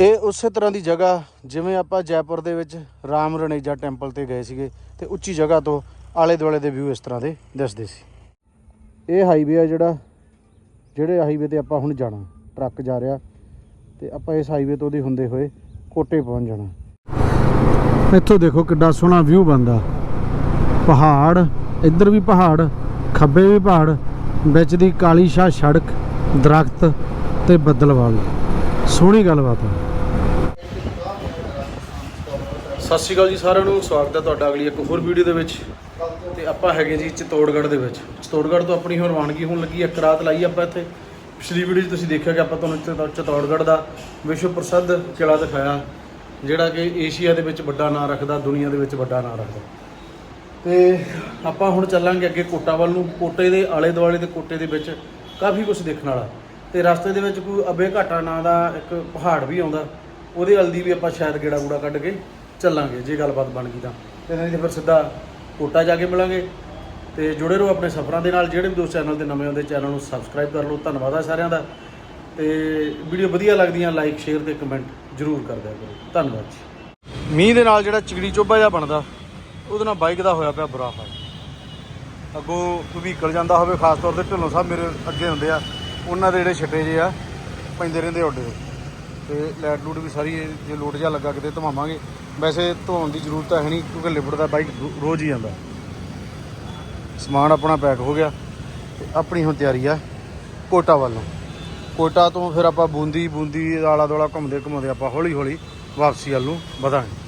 ਇਹ ਉਸੇ ਤਰ੍ਹਾਂ ਦੀ ਜਗ੍ਹਾ, ਜਿਵੇਂ ਆਪਾਂ ਜੈਪੁਰ ਦੇ ਵਿੱਚ ਰਾਮ ਰਣੇਜਾ ਟੈਂਪਲ ਤੇ ਗਏ ਸੀਗੇ, ਤੇ ਉੱਚੀ ਜਗ੍ਹਾ ਤੋਂ ਆਲੇ ਦੁਆਲੇ ਦੇ ਵਿਊ ਇਸ ਤਰ੍ਹਾਂ ਦੇ ਦਿਸਦੇ ਸੀ। ਇਹ ਹਾਈਵੇ ਆ ਜਿਹੜਾ, ਜਿਹੜੇ ਹਾਈਵੇ ਤੇ ਆਪਾਂ ਹੁਣ ਜਾਣਾ ਟਰੱਕ ਜਾ ਰਿਹਾ, ਤੇ ਆਪਾਂ ਇਸ ਹਾਈਵੇ ਤੋਂ ਦੀ ਹੁੰਦੇ ਹੋਏ ਕੋਟੇ ਪਹੁੰਚ ਜਾਣਾ। ਇੱਥੋਂ ਦੇਖੋ ਕਿੱਡਾ ਸੋਹਣਾ ਵਿਊ ਬੰਦਾ ਪਹਾੜ, ਇੱਧਰ ਵੀ ਪਹਾੜ, ਖੱਬੇ ਵੀ ਪਹਾੜ, ਵਿੱਚ ਦੀ ਕਾਲੀ ਸ਼ਾਹ ਸੜਕ, ਦਰਖਤ ਤੇ ਬੱਦਲਵਾਲ। ਸੋਹਣੀ ਗੱਲਬਾਤ ਹੈ। ਸਤਿ ਸ਼੍ਰੀ ਅਕਾਲ ਜੀ ਸਾਰਿਆਂ ਨੂੰ, ਸਵਾਗਤ ਹੈ ਤੁਹਾਡਾ ਅਗਲੀ ਇੱਕ ਹੋਰ ਵੀਡੀਓ ਦੇ ਵਿੱਚ। ਤੇ ਆਪਾਂ ਹੈਗੇ ਜੀ ਚਿਤੌੜਗੜ੍ਹ ਦੇ ਵਿੱਚ। ਚਿਤੌੜਗੜ੍ਹ ਤੋਂ ਆਪਣੀ ਹੁਣ ਰਵਾਨਗੀ ਹੋਣ ਲੱਗੀ, ਇੱਕ ਰਾਤ ਲਾਈ ਆਪਾਂ ਇੱਥੇ। ਪਿਛਲੀ ਵੀਡੀਓ 'ਚ ਤੁਸੀਂ ਦੇਖਿਆ ਕਿ ਆਪਾਂ ਤੁਹਾਨੂੰ ਚਿਤੌ- ਚਿਤੌੜਗੜ੍ਹ ਦਾ ਵਿਸ਼ਵ ਪ੍ਰਸਿੱਧ ਕਿਲਾ ਦਿਖਾਇਆ, ਜਿਹੜਾ ਕਿ ਏਸ਼ੀਆ ਦੇ ਵਿੱਚ ਵੱਡਾ ਨਾਂ ਰੱਖਦਾ, ਦੁਨੀਆ ਦੇ ਵਿੱਚ ਵੱਡਾ ਨਾਂ ਰੱਖਦਾ। ਤੇ ਆਪਾਂ ਹੁਣ ਚੱਲਾਂਗੇ ਅੱਗੇ ਕੋਟਾ ਵੱਲ ਨੂੰ, ਕੋਟੇ ਦੇ ਆਲੇ ਦੁਆਲੇ ਤੇ ਕੋਟੇ ਦੇ ਵਿੱਚ, ਕਾਫੀ ਕੁਝ ਦੇਖਣ ਵਾਲਾ। ਤੇ ਰਸਤੇ ਦੇ ਵਿੱਚ ਕੋਈ ਅਬੇ ਘਾਟਾ ਨਾਂ ਦਾ ਇੱਕ ਪਹਾੜ ਵੀ ਆਉਂਦਾ, ਉਹਦੇ ਵੱਲ ਦੀ ਵੀ ਆਪਾਂ ਸ਼ਾਇਦ ਗੇੜਾ ਗੂੜਾ ਕੱਢ ਕੇ ਚੱਲਾਂਗੇ, ਜੇ ਗੱਲਬਾਤ ਬਣ ਗਈ ਤਾਂ। ਤੇ ਨਹੀਂ ਤੇ ਫਿਰ ਸਿੱਧਾ ਕੋਟਾ ਜਾ ਕੇ ਮਿਲਾਂਗੇ। ਤੇ ਜੁੜੇ ਰਹੋ ਆਪਣੇ ਸਫ਼ਰਾਂ ਦੇ ਨਾਲ, ਜਿਹੜੇ ਵੀ ਦੋਸਤ ਚੈਨਲ ਤੇ ਨਵੇਂ ਆਉਂਦੇ, ਚੈਨਲ ਨੂੰ ਸਬਸਕ੍ਰਾਈਬ ਕਰ ਲਓ। ਧੰਨਵਾਦ ਆ ਸਾਰਿਆਂ ਦਾ। ਤੇ ਵੀਡੀਓ ਵਧੀਆ ਲੱਗਦੀਆਂ ਲਾਈਕ ਸ਼ੇਅਰ ਤੇ ਕਮੈਂਟ ਜ਼ਰੂਰ ਕਰ ਦਿਆ ਕਰੋ। ਧੰਨਵਾਦ ਜੀ। ਮੀਂਹ ਦੇ ਨਾਲ ਜਿਹੜਾ ਚਿਗੜੀ ਚੋਬਾ ਜਿਹਾ ਬਣਦਾ, ਉਹਦੇ ਨਾਲ ਬਾਈਕ ਦਾ ਹੋਇਆ ਪਿਆ ਬੁਰਾ ਹਾਲ। ਅੱਗੋਂ ਕੋਈ ਵਹੀਕਲ ਜਾਂਦਾ ਹੋਵੇ, ਖਾਸ ਤੌਰ ਤੇ ਢਿੱਲੋਂ ਸਾਹਿਬ ਮੇਰੇ ਅੱਗੇ ਹੁੰਦੇ ਆ ਉਹਨਾਂ ਦੇ ਜਿਹੜੇ ਛਿੱਟੇ ਜੇ ਆ, ਪੈਂਦੇ ਰਹਿੰਦੇ ਉੱਡੇ ਤੇ ਲੈਟ ਲੂਟ ਵੀ ਸਾਰੀ ਜੇ ਲੋਟ ਜਾ ਲੱਗਾ ਕਿਤੇ ਧਵਾਵਾਂਗੇ ਵੈਸੇ ਧੋਣ ਦੀ ਜ਼ਰੂਰਤ ਤਾਂ ਹੈ ਨਹੀਂ, ਕਿਉਂਕਿ ਲਿਬੜਦਾ ਬਾਈਕ ਰੋਜ਼ ਹੀ ਜਾਂਦਾ ਸਮਾਨ ਆਪਣਾ ਪੈਕ ਹੋ ਗਿਆ ਤੇ ਆਪਣੀ ਹੁਣ ਤਿਆਰੀ ਆ ਕੋਟਾ ਵੱਲੋਂ। ਨੂੰ ਕੋਟਾ ਤੋਂ ਫਿਰ ਆਪਾਂ ਬੂੰਦੀ ਬੂੰਦੀ ਆਲਾ ਦੁਆਲਾ ਘੁੰਮਦੇ ਘੁੰਮਦੇ ਆਪਾਂ ਹੌਲੀ ਹੌਲੀ ਵਾਪਸੀ ਵੱਲ ਨੂੰ ਵਧਾਂਗੇ।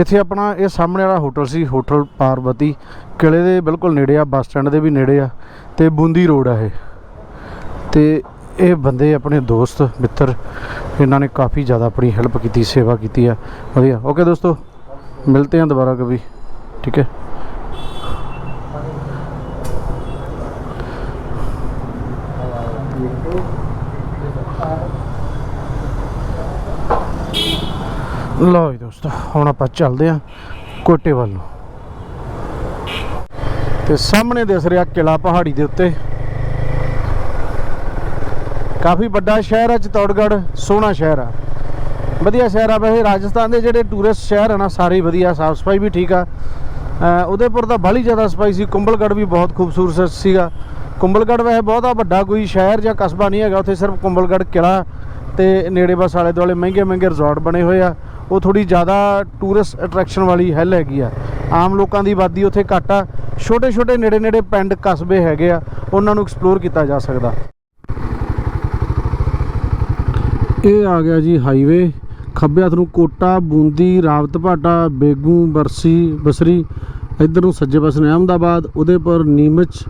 ਇੱਥੇ ਆਪਣਾ ਇਹ ਸਾਹਮਣੇ ਵਾਲਾ ਹੋਟਲ ਸੀ, ਹੋਟਲ ਪਾਰਵਤੀ। ਕਿਲੇ ਦੇ ਬਿਲਕੁਲ ਨੇੜੇ ਆ, ਬੱਸ ਸਟੈਂਡ ਦੇ ਵੀ ਨੇੜੇ ਆ ਤੇ ਬੂੰਦੀ ਰੋਡ ਆ ਇਹ। ਤੇ ਇਹ ਬੰਦੇ ਆਪਣੇ ਦੋਸਤ, ਮਿੱਤਰ, ਇਹਨਾਂ ਨੇ ਕਾਫੀ ਜ਼ਿਆਦਾ ਆਪਣੀ ਹੈਲਪ ਕੀਤੀ, ਸੇਵਾ ਕੀਤੀ ਆ। ਵਧੀਆ ਓਕੇ ਦੋਸਤੋ ਮਿਲਤੇ ਹਾਂ ਦੁਬਾਰਾ ਕभी ਠੀਕ ਹੈ। ਲਓ ਜੀ ਦੋਸਤੋ, ਹੁਣ ਆਪਾਂ ਚੱਲਦੇ ਹਾਂ ਕੋਟੇ ਵੱਲ ਨੂੰ। ਤੇ ਸਾਹਮਣੇ ਦਿਸ ਰਿਹਾ ਕਿਲਾ ਪਹਾੜੀ ਦੇ ਉੱਤੇ। ਕਾਫੀ ਵੱਡਾ ਸ਼ਹਿਰ ਹੈ ਚਿਤੌੜਗੜ੍ਹ ਸੋਹਣਾ ਸ਼ਹਿਰ ਆ। ਵਧੀਆ ਸ਼ਹਿਰ ਆ ਵੈਸੇ ਰਾਜਸਥਾਨ ਦੇ ਜਿਹੜੇ ਟੂਰਿਸਟ ਸ਼ਹਿਰ ਆ ਨਾ ਸਾਰੇ ਵਧੀਆ ਸਾਫ਼ ਸਫ਼ਾਈ ਵੀ ਠੀਕ ਆ। ਅ, ਉਦੈਪੁਰ ਤਾਂ ਬਾਹਲੀ ਜ਼ਿਆਦਾ ਸਫ਼ਾਈ ਸੀ ਕੁੰਬਲਗੜ੍ਹ ਵੀ ਬਹੁਤ ਖੂਬਸੂਰਤ ਸੀਗਾ। ਕੁੰਬਲਗੜ੍ਹ ਵੈਸੇ ਬਹੁਤਾ ਵੱਡਾ ਕੋਈ ਸ਼ਹਿਰ ਜਾਂ ਕਸਬਾ ਨਹੀਂ ਹੈਗਾ ਉੱਥੇ ਸਿਰਫ ਕੁੰਬਲਗੜ੍ਹ ਕਿਲਾ ਤੇ ਨੇੜੇ ਬਸ ਆਲੇ ਦੁਆਲੇ ਮਹਿੰਗੇ ਮਹਿੰਗੇ ਰਿਜ਼ੋਰਟ ਬਣੇ ਹੋਏ ਆ। ਉਹ ਥੋੜੀ ਜ਼ਿਆਦਾ ਟੂਰਿਸਟ ਅਟਰੈਕਸ਼ਨ ਵਾਲੀ ਹੈਲ ਹੈਗੀ ਆ। ਆਮ ਲੋਕਾਂ ਦੀ ਆਬਾਦੀ ਉੱਥੇ ਘੱਟ ਆ। ਛੋਟੇ ਛੋਟੇ ਨੇੜੇ ਨੇੜੇ ਪਿੰਡ, ਕਸਬੇ ਹੈਗੇ ਆ। ਉਹਨਾਂ ਨੂੰ ਐਕਸਪਲੋਰ ਕੀਤਾ ਜਾ ਸਕਦਾ। ਇਹ ਆ ਗਿਆ ਜੀ ਹਾਈਵੇ ਖੱਬੇ ਹੱਥ ਨੂੰ ਕੋਟਾ, ਬੂੰਦੀ, ਰਾਵਤ ਭਾਟਾ, ਬੇਗੂ, ਬਰਸੀ, ਬਸਰੀ। ਇੱਧਰ ਨੂੰ ਸੱਜੇ ਪਾਸੇ ਨੂੰ ਅਹਿਮਦਾਬਾਦ ਉਹਦੇ ਪਰ ਨੀਮਚ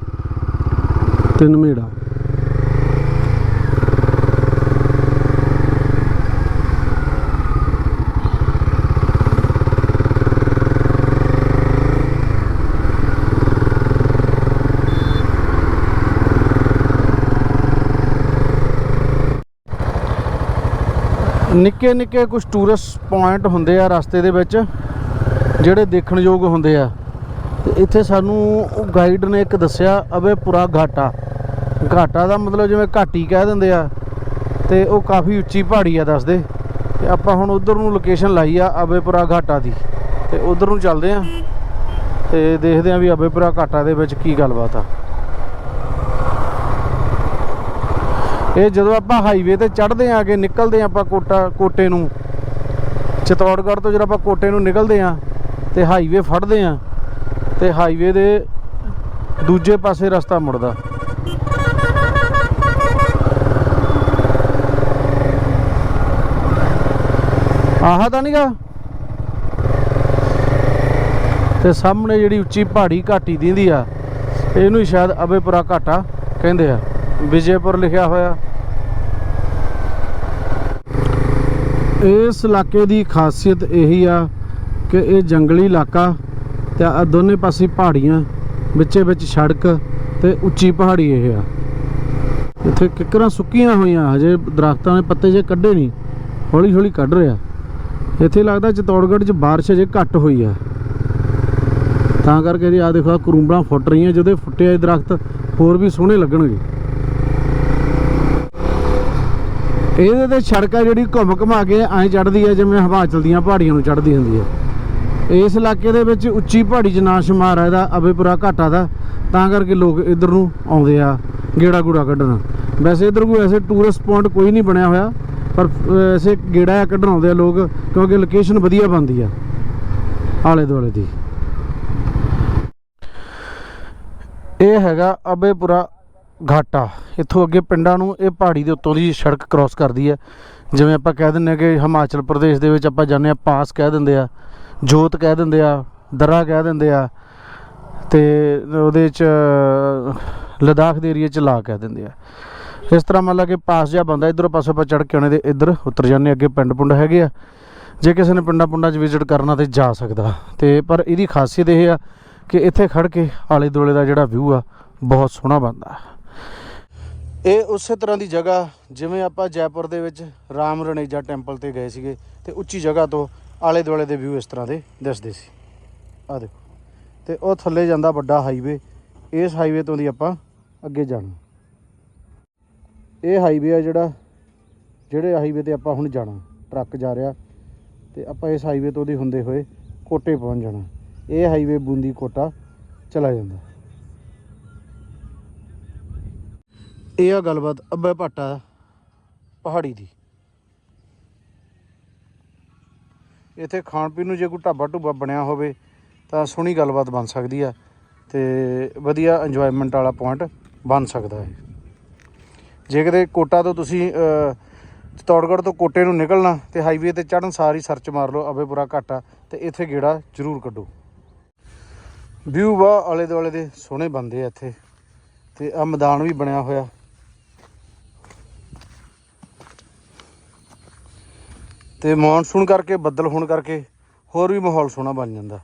ਤਿੰਨਮੇੜਾ ਨਿੱਕੇ ਨਿੱਕੇ ਕੁਝ ਟੂਰਿਸਟ ਪੁਆਇੰਟ ਹੁੰਦੇ ਆ ਰਸਤੇ ਦੇ ਵਿੱਚ, ਜਿਹੜੇ ਦੇਖਣ ਯੋਗ ਹੁੰਦੇ ਆ। ਤੇ ਇੱਥੇ ਸਾਨੂੰ ਗਾਈਡ ਨੇ ਇੱਕ ਦੱਸਿਆ ਅਬੇਪੁਰਾ ਘਾਟਾ। ਘਾਟਾ ਦਾ ਮਤਲਬ ਜਿਵੇਂ ਘਾਟੀ ਕਹਿ ਦਿੰਦੇ ਆ, ਤੇ ਉਹ ਕਾਫੀ ਉੱਚੀ ਪਹਾੜੀ ਆ ਦੱਸਦੇ ਤੇ ਆਪਾਂ ਹੁਣ ਉਧਰ ਨੂੰ ਲੋਕੇਸ਼ਨ ਲਾਈ ਆ ਅਬੇਪੁਰਾ ਘਾਟਾ ਦੀ। ਤੇ ਉਧਰ ਨੂੰ ਚੱਲਦੇ ਆ, ਤੇ ਦੇਖਦੇ ਆ ਵੀ ਅਬੇਪੁਰਾ ਘਾਟਾ ਦੇ ਵਿੱਚ ਕੀ ਗੱਲਬਾਤ ਆ। ਇਹ ਜਦੋਂ ਆਪਾਂ ਹਾਈਵੇ ਤੇ ਚੜ੍ਹਦੇ ਆ ਕੇ ਨਿਕਲਦੇ ਆ ਆਪਾਂ ਕੋਟਾ, ਕੋਟੇ ਨੂੰ, ਚਿਤੌੜਗੜ੍ਹ ਤੋਂ ਜਦੋਂ ਆਪਾਂ ਕੋਟੇ ਨੂੰ ਨਿਕਲਦੇ ਆ ਤੇ ਹਾਈਵੇ ਫੜਦੇ ਆ ਤੇ ਹਾਈਵੇ ਦੇ ਦੂਜੇ ਪਾਸੇ ਰਸਤਾ ਮੁੜਦਾ। ਆਹ ਤਾਂ ਨਹੀਂਗਾ ਤੇ ਸਾਹਮਣੇ ਜਿਹੜੀ ਉੱਚੀ ਪਹਾੜੀ ਘਾਟੀ ਦਿੰਦੀ ਆ, ਇਹਨੂੰ ਸ਼ਾਇਦ ਅਬੇਪੁਰਾ ਘਾਟਾ ਕਹਿੰਦੇ ਆ। ਵਿਜੇਪੁਰ ਲਿਖਿਆ ਹੋਇਆ। ਇਸ ਇਲਾਕੇ ਦੀ ਖਾਸੀਅਤ ਇਹੀ ਆ ਕਿ ਇਹ ਜੰਗਲੀ ਇਲਾਕਾ ਤੇ ਆ ਦੋਨੇ ਪਾਸੇ ਪਹਾੜੀਆਂ, ਵਿੱਚੇ ਵਿੱਚ ਸੜਕ ਤੇ ਉੱਚੀ ਪਹਾੜੀ ਇਹ ਆ। ਇੱਥੇ ਕਿਕਰਾਂ ਸੁੱਕੀਆਂ ਹੋਈਆਂ, ਹਜੇ ਦਰਖਤਾਂ ਦੇ ਪੱਤੇ ਜੇ ਕੱਢੇ ਨਹੀਂ ਹੌਲੀ ਹੌਲੀ ਕੱਢ ਰਿਹਾ। ਇੱਥੇ ਲੱਗਦਾ ਚਤੌੜਗੜ੍ਹ 'ਚ ਬਾਰਿਸ਼ ਅਜੇ ਘੱਟ ਹੋਈ ਆ। ਤਾਂ ਕਰਕੇ ਜੀ ਆ ਦੇਖੋ, ਆਹ ਕਰੂੰਬਲਾਂ ਫੁੱਟ ਰਹੀਆਂ ਜਦੋਂ ਫੁੱਟਿਆ ਹੋਏ ਦਰਖਤ ਹੋਰ ਵੀ ਸੋਹਣੇ ਲੱਗਣਗੇ। ਇਹਦੇ ਤੇ ਸੜਕ ਆ ਜਿਹੜੀ ਘੁੰਮ ਘੁਮਾ ਕੇ ਐਂ ਚੜਦੀ ਹੈ ਜਿਵੇਂ ਹਿਮਾਚਲ ਦੀਆਂ ਪਹਾੜੀਆਂ ਨੂੰ ਚੜਦੀ ਹੁੰਦੀ ਹੈ ਇਸ ਇਲਾਕੇ ਦੇ ਵਿੱਚ ਉੱਚੀ ਪਹਾੜੀ 'ਚ ਨਾਂ ਸ਼ੁਮਾਰ ਹੈ ਇਹਦਾ ਅਬੇਪੁਰਾ ਘਾਟਾ ਦਾ ਤਾਂ ਕਰਕੇ ਲੋਕ ਇੱਧਰ ਨੂੰ ਆਉਂਦੇ ਆ ਗੇੜਾ ਗੂੜਾ ਕੱਢਣ। ਵੈਸੇ ਇੱਧਰ ਕੋਈ ਐਸੇ ਟੂਰਿਸਟ ਪੁਆਇੰਟ ਕੋਈ ਨਹੀਂ ਬਣਿਆ ਹੋਇਆ ਪਰ ਅਹ, ਐਸੇ ਗੇੜਾ ਕੱਢਣ ਆਉਂਦੇ ਆ ਲੋਕ ਕਿਉਂਕਿ ਲੋਕੇਸ਼ਨ ਵਧੀਆ ਬਣਦੀ ਆ ਆਲੇ ਦੁਆਲੇ ਦੀ। ਇਹ ਹੈਗਾ ਅਬੇਪੁਰਾ ਘਾਟਾ। ਇੱਥੋਂ ਅੱਗੇ ਪਿੰਡਾਂ ਨੂੰ ਇਹ ਪਹਾੜੀ ਦੇ ਉੱਤੋਂ ਦੀ ਸੜਕ ਕ੍ਰਾਸ ਕਰਦੀ ਹੈ। ਜਿਵੇਂ ਆਪਾਂ ਕਹਿ ਦਿੰਦੇ ਹਾਂ ਕਿ ਹਿਮਾਚਲ ਪ੍ਰਦੇਸ਼ ਦੇ ਵਿੱਚ ਆਪਾਂ ਜਾਂਦੇ ਆ ਪਾਸ ਕਹਿ ਦਿੰਦੇ ਆ ਜੋਤ ਕਹਿ ਦਿੰਦੇ ਆ ਦਰਾ ਕਹਿ ਦਿੰਦੇ ਆ ਤੇ ਉਹਦੇ ਚ, ਲਦਾਖ ਦੇ ਏਰੀਆ ਚ ਲਾ ਕਹਿ ਦਿੰਦੇ ਆ ਇਸ ਤਰ੍ਹਾਂ ਮੰਨ ਲਾ ਕਿ ਪਾਸ ਜਿਹਾ ਬੰਦਾ, ਇਧਰੋਂ ਪਾਸੋਂ ਆਪਾਂ ਚੜ ਕੇ ਆਉਣੇ ਦੇ ਇੱਧਰ ਉਤਰ ਜਾਂਦੇ ਅੱਗੇ ਪਿੰਡ ਪੁੰਡ ਹੈਗੇ ਆ। ਜੇ ਕਿਸੇ ਨੇ ਪਿੰਡਾਂ ਪੁੰਡਾਂ 'ਚ ਵਿਜ਼ਿਟ ਕਰਨਾ ਤੇ ਜਾ ਸਕਦਾ। ਤੇ ਪਰ ਇਹਦੀ ਖਾਸੀਅਤ ਇਹ ਆ ਕਿ ਇੱਥੇ ਖੜ ਕੇ ਆਲੇ ਦੁਆਲੇ ਦਾ ਜਿਹੜਾ ਵਿਊ ਆ, ਬਹੁਤ ਸੋਹਣਾ ਬਣਦਾ। ਇਹ ਉਸੇ ਤਰ੍ਹਾਂ ਦੀ ਜਗ੍ਹਾ, ਜਿਵੇਂ ਆਪਾਂ ਜੈਪੁਰ ਦੇ ਵਿੱਚ ਰਾਮ ਰਣੇਜਾ ਟੈਂਪਲ ਤੇ ਗਏ ਸੀਗੇ, ਤੇ ਉੱਚੀ ਜਗ੍ਹਾ ਤੋਂ ਆਲੇ ਦੁਆਲੇ ਦੇ ਵਿਊ ਇਸ ਤਰ੍ਹਾਂ ਦੇ ਦਿਸਦੇ ਸੀ। ਆ ਦੇਖੋ, ਤੇ ਉਹ ਥੱਲੇ ਜਾਂਦਾ ਵੱਡਾ ਹਾਈਵੇ ਇਸ ਹਾਈਵੇ ਤੋਂ ਦੀ ਆਪਾਂ ਅੱਗੇ ਜਾਣਾ। ਇਹ ਹਾਈਵੇ ਆ ਜਿਹੜਾ, ਜਿਹੜੇ ਹਾਈਵੇ ਤੇ ਆਪਾਂ ਹੁਣ ਜਾਣਾ, ਟਰੱਕ ਜਾ ਰਿਹਾ, ਤੇ ਆਪਾਂ ਇਸ ਹਾਈਵੇ ਤੋਂ ਦੀ ਹੁੰਦੇ ਹੋਏ ਕੋਟੇ ਪਹੁੰਚ ਜਾਣਾ। ਇਹ ਹਾਈਵੇ ਬੂੰਦੀ ਕੋਟਾ ਚਲਾ ਜਾਂਦਾ। ਇਹ ਆ ਗੱਲਬਾਤ ਅੱਬੇ ਭਾਟਾ ਪਹਾੜੀ ਦੀ। ਇੱਥੇ ਖਾਣ ਪੀਣ ਨੂੰ ਜੇ ਕੋਈ ਢਾਬਾ ਢੁੱਬਾ ਬਣਿਆ ਹੋਵੇ, ਤਾਂ ਸੋਹਣੀ ਗੱਲਬਾਤ ਬਣ ਸਕਦੀ ਆ ਤੇ ਵਧੀਆ ਇੰਜੋਇਮੈਂਟ ਵਾਲਾ ਪੁਆਇੰਟ ਬਣ ਸਕਦਾ ਹੈ ਜੇ ਕਿਤੇ ਕੋਟਾ ਤੋਂ ਤੁਸੀਂ ਚਤੌੜਗੜ੍ਹ ਤੋਂ ਕੋਟੇ ਨੂੰ ਨਿਕਲਣਾ, ਤੇ ਹਾਈਵੇ ਤੇ ਚੜਨ ਸਾਰੀ ਸਰਚ ਮਾਰ ਲਓ ਅਬੇਪੁਰਾ ਘਾਟਾ, ਤੇ ਇੱਥੇ ਗੇੜਾ ਜ਼ਰੂਰ ਕੱਢੋ। ਵਿਊ ਵਾ ਆਲੇ ਦੁਆਲੇ ਦੇ ਸੋਹਣੇ ਬੰਦੇ ਆ ਇੱਥੇ, ਤੇ ਆ ਮੈਦਾਨ ਵੀ ਬਣਿਆ ਹੋਇਆ। ਤੇ ਮੌਨਸੂਨ ਕਰਕੇ, ਬੱਦਲ ਹੋਣ ਕਰਕੇ ਹੋਰ ਵੀ ਮਾਹੌਲ ਸੋਹਣਾ ਬਣ ਜਾਂਦਾ।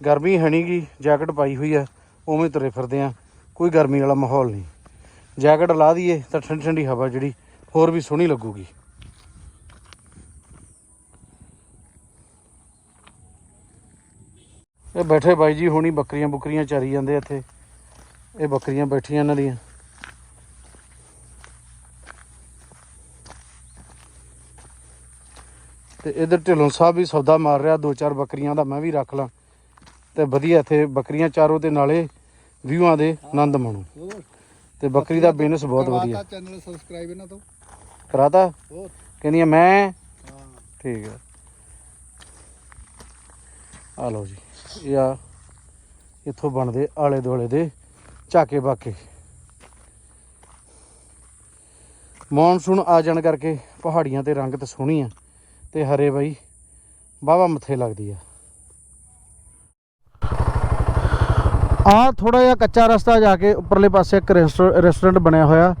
ਗਰਮੀ ਹੈ ਨੀ ਗੀ, ਜੈਕਟ ਪਾਈ ਹੋਈ ਆ, ਉਵੇਂ ਤੁਰੇ ਫਿਰਦੇ ਆ, ਕੋਈ ਗਰਮੀ ਵਾਲਾ ਮਾਹੌਲ ਨਹੀਂ ਜੈਕਟ ਲਾ ਦਈਏ ਤਾਂ ਠੰਡੀ ਠੰਡੀ ਹਵਾ ਜਿਹੜੀ ਹੋਰ ਵੀ ਸੋਹਣੀ ਲੱਗੂਗੀ। ਇਹ ਬੈਠੇ ਬਾਈ ਜੀ ਹੁਣੀ ਬੱਕਰੀਆਂ ਬੁੱਕਰੀਆਂ ਚਾਰੀ ਜਾਂਦੇ ਇੱਥੇ। ਇਹ ਬੱਕਰੀਆਂ ਬੈਠੀਆਂ ਇਹਨਾਂ ਦੀਆਂ। ਤੇ ਇਧਰ ਢਿੱਲੋਂ ਸਾਹਿਬ ਵੀ ਸੌਦਾ ਮਾਰ ਰਿਹਾ ਦੋ ਚਾਰ ਬੱਕਰੀਆਂ ਦਾ ਮੈਂ ਵੀ ਰੱਖ ਲਾਂ। ਤੇ ਵਧੀਆ ਇੱਥੇ ਬੱਕਰੀਆਂ ਚਾਰੋ ਤੇ ਨਾਲੇ ਵਿਊਆਂ ਦੇ ਆਨੰਦ ਮਾਣੋ। ਤੇ ਬੱਕਰੀ ਦਾ ਬਿਜ਼ਨਸ ਬਹੁਤ ਵਧੀਆ। ਚੈਨਲ ਸਬਸਕ੍ਰਾਈਬ ਇਹਨਾਂ ਤੋਂ। ਕਰਾਤਾ? ਹੋਰ। ਕਹਿੰਦੀਆਂ ਮੈਂ? ਠੀਕ ਹੈ ਆ ਲਓ ਜੀ ਇਹ ਆ ਇੱਥੋਂ ਬਣਦੇ ਆਲੇ ਦੁਆਲੇ ਦੇ ਝਾਕੇ ਬਾਕੇ। ਮੌਨਸੂਨ ਆ ਜਾਣ ਕਰਕੇ ਪਹਾੜੀਆਂ ਤੇ ਰੰਗ ਤੇ ਸੋਹਣੀ ਆ। ਤੇ ਹਰੇ ਬਾਈ, ਵਾਹਵਾ ਮੱਥੇ ਲੱਗਦੀ ਆ। ਆ ਥੋੜਾ ਜਿਹਾ ਕੱਚਾ ਰਸਤਾ ਜਾ ਕੇ ਉੱਪਰਲੇ ਪਾਸੇ ਇੱਕ ਰੈਸਟੋਰੈਂਟ ਬਣਿਆ ਹੋਇਆ,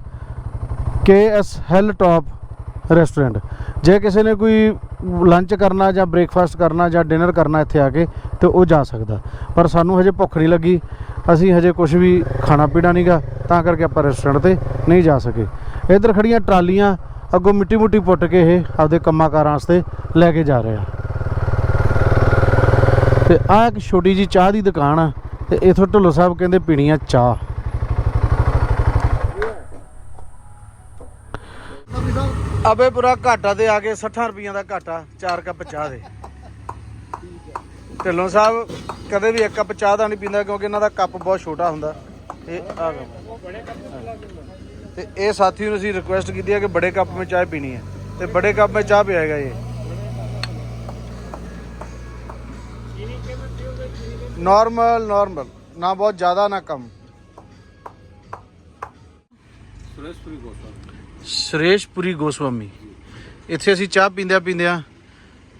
K S hill top restaurant. ਜੇ ਕਿਸੇ ਨੇ ਕੋਈ ਲੰਚ ਕਰਨਾ ਜਾਂ ਬ੍ਰੇਕਫਾਸਟ ਕਰਨਾ ਜਾਂ ਡਿਨਰ ਕਰਨਾ ਇੱਥੇ ਆ ਕੇ, ਤੇ ਉਹ ਜਾ ਸਕਦਾ। ਪਰ ਸਾਨੂੰ ਹਜੇ ਭੁੱਖ ਨਹੀਂ ਲੱਗੀ, ਅਸੀਂ ਹਜੇ ਕੁਝ ਵੀ ਖਾਣਾ ਪੀਣਾ ਨਹੀਂਗਾ ਤਾਂ ਕਰਕੇ ਆਪਾਂ ਰੈਸਟੋਰੈਂਟ ਤੇ ਨਹੀਂ ਜਾ ਸਕੇ। ਇੱਧਰ ਖੜੀਆਂ ਟਰਾਲੀਆਂ ਅੱਗੋਂ ਮਿੱਟੀ ਮੁੱਟੀ ਪੁੱਟ ਕੇ ਇਹ ਆਪਦੇ ਕੰਮਾਂ ਕਾਰਾਂ ਵਾਸਤੇ ਲੈ ਕੇ ਜਾ ਰਹੇ ਆ। ਤੇ ਆ ਇੱਕ ਛੋਟੀ ਜੀ ਚਾਹ ਦੀ ਦੁਕਾਨ ਆ, ਤੇ ਇਥੋਂ ਢੁੱਲੋ ਸਾਹਿਬ ਕਹਿੰਦੇ ਪੀਣੀ ਆ ਚਾਹ। ਨਬੀ ਸਾਹਿਬ ਘਾਟਾ ਤੇ ਆ ਕੇ 60 ਰੁਪਈਆਂ ਦਾ ਘਾਟਾ 4 ਕੱਪ ਚਾਹ ਦੇ। ਢਿੱਲੋਂ ਸਾਹਿਬ ਕਦੇ ਵੀ ਇੱਕ ਕੱਪ ਚਾਹ ਦਾ ਨਹੀਂ ਪੀਂਦਾ ਕਿਉਂਕਿ ਇਹਨਾਂ ਦਾ ਕੱਪ ਬਹੁਤ ਛੋਟਾ ਹੁੰਦਾ। ਇਹ ਆ ਤੇ ਇਹ ਸਾਥੀ ਨੂੰ ਅਸੀਂ ਰਿਕੁਐਸਟ ਕੀਤੀ ਹੈ ਕਿ ਬੜੇ ਕੱਪ ਵਿੱਚ ਚਾਹ ਪੀਣੀ ਹੈ ਤੇ ਬੜੇ ਕੱਪ ਵਿੱਚ ਚਾਹ ਪਿਆਏਗਾ ਇਹ। ਨਾਰਮਲ ਨਾਰਮਲ ਨਾ ਬਹੁਤ ਜ਼ਿਆਦਾ ਨਾ ਕਮ। ਸੁਰੇਸ਼ਪੁਰੀ ਗੋਸਵਾਮੀ। ਇੱਥੇ ਅਸੀਂ ਚਾਹ ਪੀਂਦਿਆਂ ਪੀਂਦਿਆਂ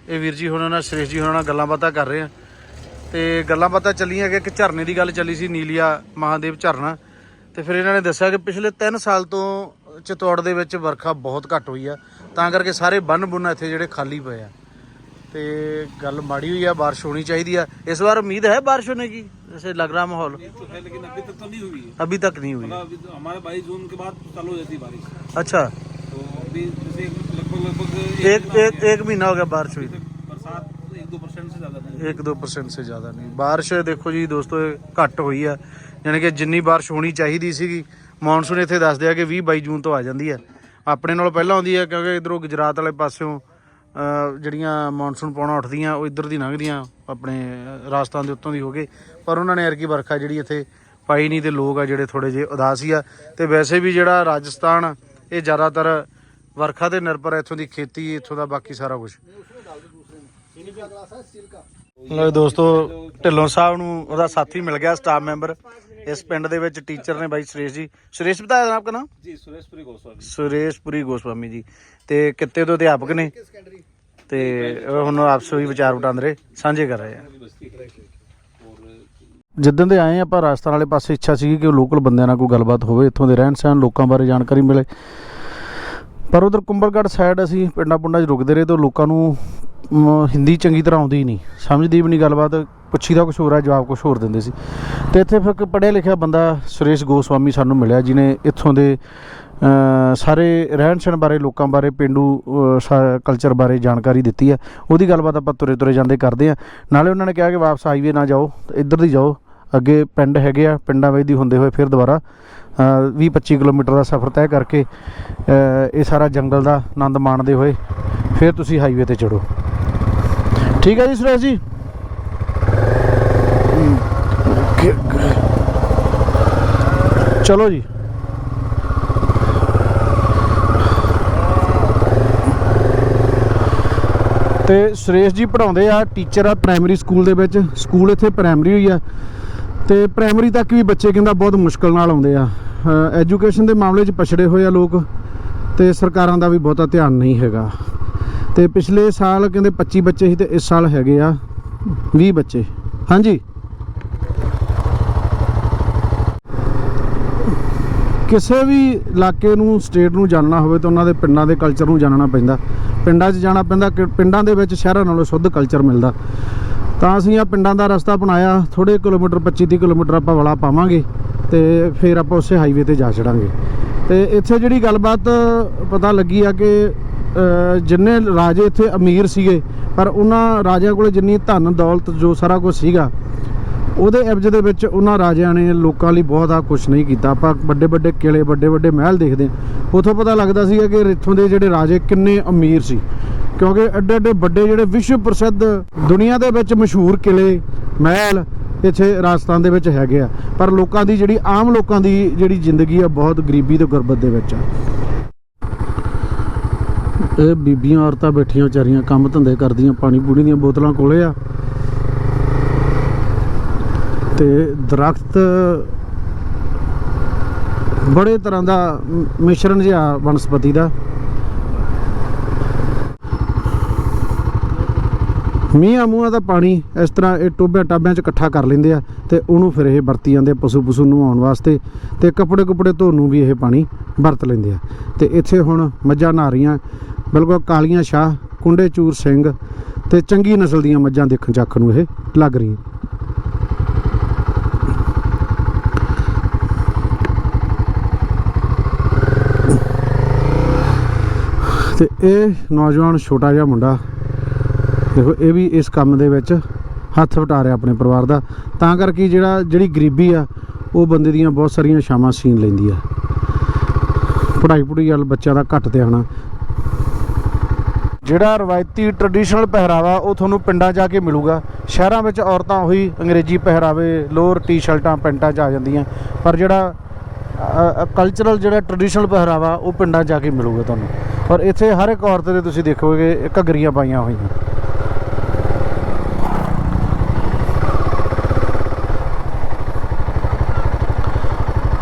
ਇਹ ਵੀਰ ਜੀ ਹੁਣਾਂ ਨਾਲ ਸੁਰੇਸ਼ ਜੀ ਹੁਣਾਂ ਨਾਲ ਗੱਲਾਂ ਬਾਤਾਂ ਕਰ ਰਹੇ ਆ। ਤੇ ਗੱਲਾਂ ਬਾਤਾਂ ਚੱਲੀਆਂ ਕਿ ਇੱਕ ਝਰਨੇ ਦੀ ਗੱਲ ਚੱਲੀ ਸੀ ਨੀਲੀਆ ਮਹਾਦੇਵ ਝਰਨਾ। ਤੇ ਫਿਰ ਇਹਨਾਂ ਨੇ ਦੱਸਿਆ ਕਿ ਪਿਛਲੇ 3 ਸਾਲ ਤੋਂ ਚਤੌੜ ਦੇ ਵਿੱਚ ਵਰਖਾ ਬਹੁਤ ਘੱਟ ਹੋਈ ਆ ਤਾਂ ਕਰਕੇ ਸਾਰੇ ਬੰਨ ਬੁੰਨ ਇੱਥੇ ਜਿਹੜੇ ਖਾਲੀ ਪਏ ਆ ਤੇ ਗੱਲ ਮਾੜੀ ਹੋਈ ਆ ਬਾਰਿਸ਼ ਹੋਣੀ ਚਾਹੀਦੀ ਆ ਇਸ ਵਾਰ ਉਮੀਦ ਹੈ ਬਾਰਿਸ਼ ਹੋਣੇ की जैसे लग रहा माहौल तो है लेकिन अभी तक तो नहीं हुई है अभी तक नहीं हुई मतलब अभी तो हमारे बाईस जून के बाद चालू हो जाती है बारिश अच्छा तो अभी जैसे लगभग लगभग एक महीना एक एक महीना हो गया बारिश हुई अभी तक बरसात एक दो परसेंट से ज्यादा नहीं ਇੱਕ ਦੋ ਪਰਸੈਂਟ ਸੇ ਜ਼ਿਆਦਾ ਨਹੀਂ ਬਾਰਿਸ਼ ਦੇਖੋ ਜੀ ਦੋਸਤੋ ਇਹ ਘੱਟ ਹੋਈ ਆ ਯਾਨੀ ਕਿ ਜਿੰਨੀ ਬਾਰਿਸ਼ ਹੋਣੀ ਚਾਹੀਦੀ ਸੀਗੀ ਮੌਨਸੂਨ ਇੱਥੇ ਦੱਸਦੇ ਆ ਕਿ 20 22 ਜੂਨ ਤੋਂ ਆ ਜਾਂਦੀ ਹੈ ਆਪਣੇ ਨਾਲੋਂ ਪਹਿਲਾਂ ਆਉਂਦੀ ਹੈ ਕਿਉਂਕਿ ਇਧਰੋਂ ਗੁਜਰਾਤ ਵਾਲੇ ਪਾਸਿਓਂ ਜਿਹੜੀਆਂ ਮੌਨਸੂਨ ਪੌਣਾ ਉੱਠਦੀਆਂ, ਉਹ ਇੱਧਰ ਦੀ ਲੰਘਦੀਆਂ, ਆਪਣੇ ਰਾਜਸਥਾਨ ਦੇ ਉੱਤੋਂ ਦੀ ਹੋ ਕੇ ਪਰ ਉਹਨਾਂ ਨੇ ਐਰਕੀ ਵਰਖਾ ਜਿਹੜੀ ਇੱਥੇ ਪਾਈ ਨਹੀਂ ਤੇ ਲੋਕ ਆ ਜਿਹੜੇ ਥੋੜੇ ਜਿਹੇ ਉਦਾਸੀ ਆ। ਤੇ ਵੈਸੇ ਵੀ ਜਿਹੜਾ ਰਾਜਸਥਾਨ, ਇਹ ਜ਼ਿਆਦਾਤਰ ਵਰਖਾ ਤੇ ਨਿਰਭਰ ਹੈ ਇੱਥੋਂ ਦੀ ਖੇਤੀ, ਇੱਥੋਂ ਦਾ ਬਾਕੀ ਸਾਰਾ ਕੁਝ ਲੋ ਦੋਸਤੋ, ਢਿੱਲੋਂ ਸਾਹਿਬ ਨੂੰ ਉਹਦਾ ਸਾਥੀ ਮਿਲ ਗਿਆ ਸਟਾਫ ਮੈਂਬਰ ਇਸ ਪਿੰਡ ਦੇ ਵਿੱਚ ਟੀਚਰ ਨੇ ਬਾਈ ਸੁਰੇਸ਼ ਜੀ ਸੁਰੇਸ਼ ਬਤਾਇਆ ਜਨਾਬ का नाम जी सुरेशपुरी गोस्वामी ਸੁਰੇਸ਼ਪੁਰੀ ਗੋਸਵਾਮੀ ਜੀ ਤੇ ਕਿੱਤੇ ਤੋਂ ਅਧਿਆਪਕ ਨੇ ਤੇ ਉਹ ਹੁਣ ਆਪਸ ਵਿੱਚ ਵਿਚਾਰ ਵਟਾਂਦਰੇ ਰਹੇ ਸਾਂਝੇ ਕਰ ਰਹੇ ਆ ਜਿੱਦਣ ਦੇ ਆਏ ਆਪਾਂ ਰਾਜਸਥਾਨ ਵਾਲੇ ਪਾਸੇ ਇੱਛਾ ਸੀ ਕਿ ਲੋਕਲ ਬੰਦਿਆਂ ਨਾਲ ਕੋਈ ਗੱਲਬਾਤ ਹੋਵੇ ਇੱਥੋਂ ਦੇ ਰਹਿਣ ਸਹਿਣ ਲੋਕਾਂ ਬਾਰੇ ਜਾਣਕਾਰੀ ਮਿਲੇ ਪਰ ਉਧਰ ਕੁੰਬਲਗੜ੍ਹ ਸਾਈਡ ਅਸੀਂ ਪਿੰਡਾਂ ਪੁੰਡਾਂ 'ਚ ਰੁਕਦੇ ਰਹੇ ਤਾਂ ਲੋਕਾਂ ਨੂੰ ਮ, ਹਿੰਦੀ ਚੰਗੀ ਤਰ੍ਹਾਂ ਆਉਂਦੀ ਹੀ ਨਹੀਂ ਸਮਝਦੀ ਵੀ ਨਹੀਂ ਗੱਲਬਾਤ ਪੁੱਛੀਦਾ ਕੁਝ ਹੋਰ ਆ, ਜਵਾਬ ਕੁਝ ਹੋਰ ਦਿੰਦੇ ਸੀ। ਤੇ ਇੱਥੇ ਫਿਰ ਇੱਕ ਪੜ੍ਹਿਆ ਲਿਖਿਆ ਬੰਦਾ ਸੁਰੇਸ਼ ਗੋਸਵਾਮੀ ਸਾਨੂੰ ਮਿਲਿਆ ਜਿਨੇ ਇੱਥੋਂ ਦੇ ਸਾਰੇ ਰਹਿਣ ਸਹਿਣ ਬਾਰੇ, ਲੋਕਾਂ ਬਾਰੇ, ਪਿੰਡੂ ਕਲਚਰ ਬਾਰੇ ਜਾਣਕਾਰੀ ਦਿੱਤੀ ਹੈ। ਉਹਦੀ ਗੱਲਬਾਤ ਆਪਾਂ ਤੁਰੇ ਤੁਰੇ ਜਾਂਦੇ ਕਰਦੇ ਆ ਨਾਲੇ ਉਹਨਾਂ ਨੇ ਕਿਹਾ ਕਿ ਵਾਪਸ ਹਾਈਵੇ ਨਾ ਜਾਓ, ਇੱਧਰ ਦੀ ਜਾਓ। ਅੱਗੇ ਪਿੰਡ ਹੈਗੇ ਆ, ਪਿੰਡਾਂ ਵਿੱਚ ਦੀ ਹੁੰਦੇ ਹੋਏ ਫਿਰ ਦੁਬਾਰਾ 20 25 ਕਿਲੋਮੀਟਰ ਦਾ ਸਫ਼ਰ ਤੈਅ ਕਰਕੇ ਇਹ ਸਾਰਾ ਜੰਗਲ ਦਾ ਆਨੰਦ ਮਾਣਦੇ ਹੋਏ ਫਿਰ ਤੁਸੀਂ ਹਾਈਵੇ ਤੇ ਚੜੋ ਠੀਕ ਹੈ ਜੀ ਸੁਰੇਸ਼ ਜੀ? ਚਲੋ ਜੀ। ਤੇ ਸੁਰੇਸ਼ ਜੀ ਪੜਾਉਂਦੇ ਆ ਟੀਚਰ ਆ ਪ੍ਰਾਇਮਰੀ ਸਕੂਲ ਦੇ ਵਿੱਚ। ਸਕੂਲ ਇੱਥੇ ਪ੍ਰਾਇਮਰੀ ਹੋਈ ਆ। ਤੇ ਪ੍ਰਾਇਮਰੀ ਤੱਕ ਵੀ ਬੱਚੇ ਕਹਿੰਦਾ ਬਹੁਤ ਮੁਸ਼ਕਲ ਨਾਲ ਆਉਂਦੇ ਆ। ਐਜੂਕੇਸ਼ਨ ਦੇ ਮਾਮਲੇ 'ਚ ਪਛੜੇ ਹੋਏ ਆ ਲੋਕ ਤੇ ਸਰਕਾਰਾਂ ਦਾ ਵੀ ਬਹੁਤਾ ਧਿਆਨ ਨਹੀਂ ਹੈਗਾ। ਤੇ ਪਿਛਲੇ ਸਾਲ ਕਹਿੰਦੇ 25 ਬੱਚੇ ਸੀ ਤੇ ਇਸ ਸਾਲ ਹੈਗੇ ਆ 20 ਬੱਚੇ। ਹਾਂਜੀ? ਕਿਸੇ ਵੀ ਇਲਾਕੇ ਨੂੰ ਸਟੇਟ ਨੂੰ ਜਾਣਨਾ ਹੋਵੇ ਤਾਂ ਉਹਨਾਂ ਦੇ ਪਿੰਡਾਂ ਦੇ ਕਲਚਰ ਨੂੰ ਜਾਣਨਾ ਪੈਂਦਾ। ਪਿੰਡਾਂ 'ਚ ਜਾਣਾ ਪੈਂਦਾ, ਕਿ ਪਿੰਡਾਂ ਦੇ ਵਿੱਚ ਸ਼ਹਿਰਾਂ ਨਾਲੋਂ ਸ਼ੁੱਧ ਕਲਚਰ ਮਿਲਦਾ। ਤਾਂ ਅਸੀਂ ਆ ਪਿੰਡਾਂ ਦਾ ਰਸਤਾ ਬਣਾਇਆ ਥੋੜੇ ਕਿਲੋਮੀਟਰ 25 30 ਕਿਲੋਮੀਟਰ ਆਪਾਂ ਵਲਾ ਪਾਵਾਂਗੇ ਤੇ ਫਿਰ ਆਪਾਂ ਉਸੇ ਹਾਈਵੇ ਤੇ ਜਾ ਚੜਾਂਗੇ ਤੇ ਇੱਥੇ ਜਿਹੜੀ ਗੱਲਬਾਤ, ਪਤਾ ਲੱਗੀ ਆ ਕਿ ਜਿੰਨੇ ਰਾਜੇ ਇੱਥੇ ਅਮੀਰ ਸੀਗੇ, ਪਰ ਉਹਨਾਂ ਰਾਜਿਆਂ ਕੋਲੇ ਜਿੰਨੀ ਧਨ ਦੌਲਤ ਜੋ ਸਾਰਾ ਕੁਝ ਸੀਗਾ ਉਹਦੇ ਐਵਜ ਦੇ ਵਿੱਚ ਉਹਨਾਂ ਰਾਜਿਆਂ ਨੇ ਲੋਕਾਂ ਲਈ ਬਹੁਤ ਆ ਕੁਝ ਨਹੀਂ ਕੀਤਾ। ਆਪਾਂ ਵੱਡੇ ਵੱਡੇ ਕਿਲੇ, ਵੱਡੇ ਵੱਡੇ ਮਹਿਲ ਦੇਖਦੇ ਹਾਂ। ਉਥੋਂ ਪਤਾ ਲੱਗਦਾ ਸੀਗਾ ਕਿ ਇੱਥੋਂ ਦੇ ਜਿਹੜੇ ਰਾਜੇ ਕਿੰਨੇ ਅਮੀਰ ਸੀ। ਕਿਉਂਕਿ ਐਡੇ ਐਡੇ ਵੱਡੇ ਜਿਹੜੇ ਵਿਸ਼ਵ ਪ੍ਰਸਿੱਧ ਦੁਨੀਆ ਦੇ ਵਿੱਚ ਮਸ਼ਹੂਰ ਕਿਲੇ, ਮਹਿਲ ਇੱਥੇ ਰਾਜਸਥਾਨ ਦੇ ਵਿੱਚ ਹੈਗੇ ਆ। ਪਰ ਲੋਕਾਂ ਦੀ ਜਿਹੜੀ, ਆਮ ਲੋਕਾਂ ਦੀ ਜਿਹੜੀ ਜ਼ਿੰਦਗੀ ਆ, ਬਹੁਤ ਗਰੀਬੀ ਤੇ ਗੁਰਬਤ ਦੇ ਵਿੱਚ ਆ। ਇਹ ਬੀਬੀਆਂ ਔਰਤਾਂ ਬੈਠੀਆਂ ਵਿਚਾਰੀਆਂ ਕੰਮ ਧੰਦੇ ਕਰਦੀਆਂ, ਪਾਣੀ ਪੂਣੀ ਦੀਆਂ ਬੋਤਲਾਂ ਕੋਲੇ ਆ। ਤੇ ਦਰਖਤ ਬੜੇ ਤਰ੍ਹਾਂ ਦਾ ਮਿਸ਼ਰਣ ਜਿਹਾ ਵਨਸਪਤੀ ਦਾ। ਮੀਆਂ ਮੂੰਹਾਂ ਦਾ ਪਾਣੀ ਇਸ ਤਰ੍ਹਾਂ ਇਹ ਟੋਬਿਆਂ ਟਾਬਿਆਂ 'ਚ ਇਕੱਠਾ ਕਰ ਲੈਂਦੇ ਆ ਤੇ ਉਹਨੂੰ ਫਿਰ ਇਹ ਵਰਤੀ ਜਾਂਦੇ ਆ ਪਸ਼ੂ ਪਸ਼ੂ ਨਹਾਉਣ ਵਾਸਤੇ ਤੇ ਕੱਪੜੇ ਕੁਪੜੇ ਧੋਣ ਨੂੰ ਵੀ ਇਹ ਪਾਣੀ ਵਰਤ ਲੈਂਦੇ ਆ। ਤੇ ਇੱਥੇ ਹੁਣ ਮੱਝਾਂ ਨਹਾ ਰਹੀਆਂ, ਬਿਲਕੁਲ ਕਾਲੀਆਂ ਸ਼ਾਹ, ਕੁੰਡੇ ਚੂਰ ਸਿੰਘ ਤੇ ਚੰਗੀ ਨਸਲ ਦੀਆਂ ਮੱਝਾਂ ਦੇਖਣ ਚੱਖ ਨੂੰ ਇਹ ਲੱਗ ਰਹੀਆਂ। ਤੇ ਇਹ ਨੌਜਵਾਨ ਛੋਟਾ ਜਿਹਾ ਮੁੰਡਾ, ਦੇਖੋ ਇਹ ਵੀ ਇਸ ਕੰਮ ਦੇ ਵਿੱਚ ਹੱਥ ਵਟਾ ਰਿਹਾ ਆਪਣੇ ਪਰਿਵਾਰ ਦਾ। ਤਾਂ ਕਰਕੇ ਜਿਹੜਾ, ਜਿਹੜੀ ਗਰੀਬੀ ਆ, ਉਹ ਬੰਦੇ ਦੀਆਂ ਬਹੁਤ ਸਾਰੀਆਂ ਸ਼ਾਮਾਂ ਸੀਨ ਲੈਂਦੀ ਆ। ਪੜ੍ਹਾਈ ਪੜ੍ਹਾਈ ਵੱਲ ਬੱਚਿਆਂ ਦਾ ਘੱਟ ਧਿਆਨ ਜਿਹੜਾ ਰਵਾਇਤੀ ਟ੍ਰੈਡੀਸ਼ਨਲ ਪਹਿਰਾਵਾ, ਉਹ ਤੁਹਾਨੂੰ ਪਿੰਡਾਂ ਜਾ ਕੇ ਮਿਲੂਗਾ। ਸ਼ਹਿਰਾਂ ਵਿੱਚ ਔਰਤਾਂ ਉਹੀ ਅੰਗਰੇਜ਼ੀ ਪਹਿਰਾਵੇ, ਲੋਅਰ ਟੀ-ਸ਼ਰਟਾਂ, ਪੈਂਟਾਂ 'ਚ ਆ ਜਾਂਦੀਆਂ। ਪਰ ਜਿਹੜਾ ਕਲਚਰਲ ਜਿਹੜਾ ਟ੍ਰੈਡੀਸ਼ਨਲ ਪਹਿਰਾਵਾ, ਉਹ ਪਿੰਡਾਂ ਜਾ ਕੇ ਮਿਲੂਗਾ ਤੁਹਾਨੂੰ। ਪਰ ਇੱਥੇ ਹਰ ਇੱਕ ਔਰਤ ਦੇ ਤੁਸੀਂ ਦੇਖੋਗੇ ਘੱਗਰੀਆਂ ਪਾਈਆਂ ਹੋਈਆਂ।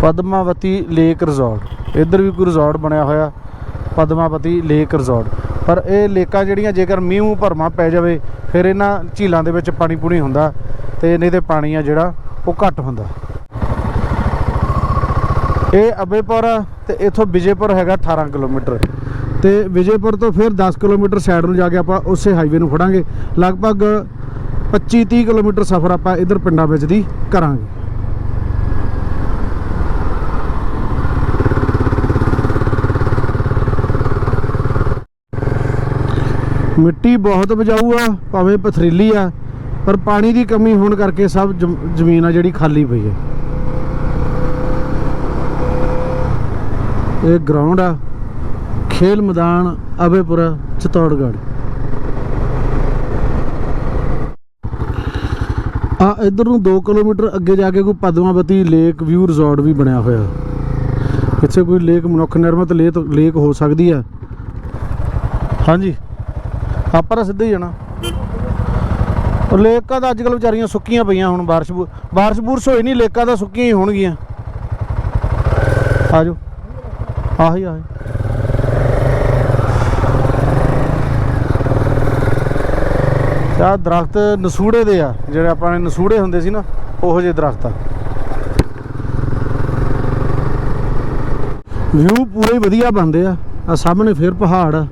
Padmavati lake resort. ਇੱਧਰ ਵੀ ਕੋਈ ਰਿਜ਼ੋਰਟ ਬਣਿਆ ਹੋਇਆ, ਪਦਮਾਵਤੀ ਲੇਕ ਰਿਜ਼ੋਰਟ। ਪਰ ਇਹ ਲੇਕਾਂ ਜਿਹੜੀਆਂ ਜੇਕਰ ਮੀਂਹ ਭਰਮਾ ਪੈ ਜਾਵੇ, ਫਿਰ ਇਹਨਾਂ ਝੀਲਾਂ ਦੇ ਵਿੱਚ ਪਾਣੀ ਪੂਣੀ ਹੁੰਦਾ ਤੇ ਨਹੀਂ ਤੇ ਪਾਣੀ ਆ ਜਿਹੜਾ ਉਹ ਘੱਟ ਹੁੰਦਾ। ਇਹ ਅਬੇਪੁਰ ਆ ਤੇ ਇਥੋਂ ਵਿਜੇਪੁਰ ਹੈਗਾ 18 ਕਿਲੋਮੀਟਰ। ਤੇ ਵਿਜੇਪੁਰ ਤੋਂ ਫਿਰ 10 ਕਿਲੋਮੀਟਰ ਸਾਈਡ ਨੂੰ ਜਾ ਕੇ ਆਪਾਂ ਉਸੇ ਹਾਈਵੇ ਨੂੰ ਫੜਾਂਗੇ। ਲਗਭਗ 25 30 ਕਿਲੋਮੀਟਰ ਸਫ਼ਰ ਆਪਾਂ ਇਧਰ ਪਿੰਡਾਂ ਵਿੱਚ ਦੀ ਕਰਾਂਗੇ। ਮਿੱਟੀ ਬਹੁਤ ਬਜਾਊ ਆ, ਭਾਵੇਂ ਪਥਰੀਲੀ ਆ, ਪਰ ਪਾਣੀ ਦੀ ਕਮੀ ਹੋਣ ਕਰਕੇ ਸਭ ਜ਼ਮੀਨ ਆ ਜਿਹੜੀ ਖਾਲੀ ਪਈ ਹੈ ਇਹ ਗਰਾਊਂਡ ਆ। ਖੇਲ ਮੈਦਾਨ ਅਬੇਪੁਰਾ, ਚਤੌੜਗੜ੍ਹ। ਆ ਇਧਰ ਨੂੰ 2 ਕਿਲੋਮੀਟਰ ਅੱਗੇ ਜਾ ਕੇ ਕੋਈ ਪਦਮਾਵਤੀ ਲੇਕ ਵਿਊ ਰਿਜ਼ੋਰਟ ਵੀ ਬਣਿਆ ਹੋਇਆ। ਇੱਥੇ ਕੋਈ ਲੇਕ, ਮਨੁੱਖ ਨਿਰਮਿਤ ਲੇਕ ਲੇਕ ਹੋ ਸਕਦੀ ਹੈ। ਹਾਂਜੀ। ਆਪਾਂ ਤਾਂ ਸਿੱਧੇ ਹੀ ਜਾਣਾ ਉਹ ਲੇਕਾਂ ਤਾਂ ਅੱਜ ਕੱਲ੍ਹ ਵਿਚਾਰੀਆਂ ਸੁੱਕੀਆਂ ਪਈਆਂ ਹੁਣ, ਬਾਰਿਸ਼ ਬੁ- ਬਾਰਿਸ਼ ਬੁਰਸ਼ ਹੋਈ ਨਹੀਂ, ਲੇਕਾਂ ਤਾਂ ਸੁੱਕੀਆਂ ਹੀ ਹੋਣਗੀਆਂ। ਆ ਜਾਓ ਆਹੀ ਆਹੀ। ਆ ਦਰਖਤ ਨਸੂੜੇ ਦੇ ਆ, ਜਿਹੜੇ ਆਪਾਂ ਨੇ ਨਸੂੜੇ ਹੁੰਦੇ ਸੀ ਨਾ, ਉਹੋ ਜਿਹੇ ਦਰਖਤ ਆ। ਵਿਊ ਪੂਰੇ ਵਧੀਆ ਬਣਦੇ ਆ। ਆ ਸਾਹਮਣੇ ਫਿਰ ਪਹਾੜ ਆ,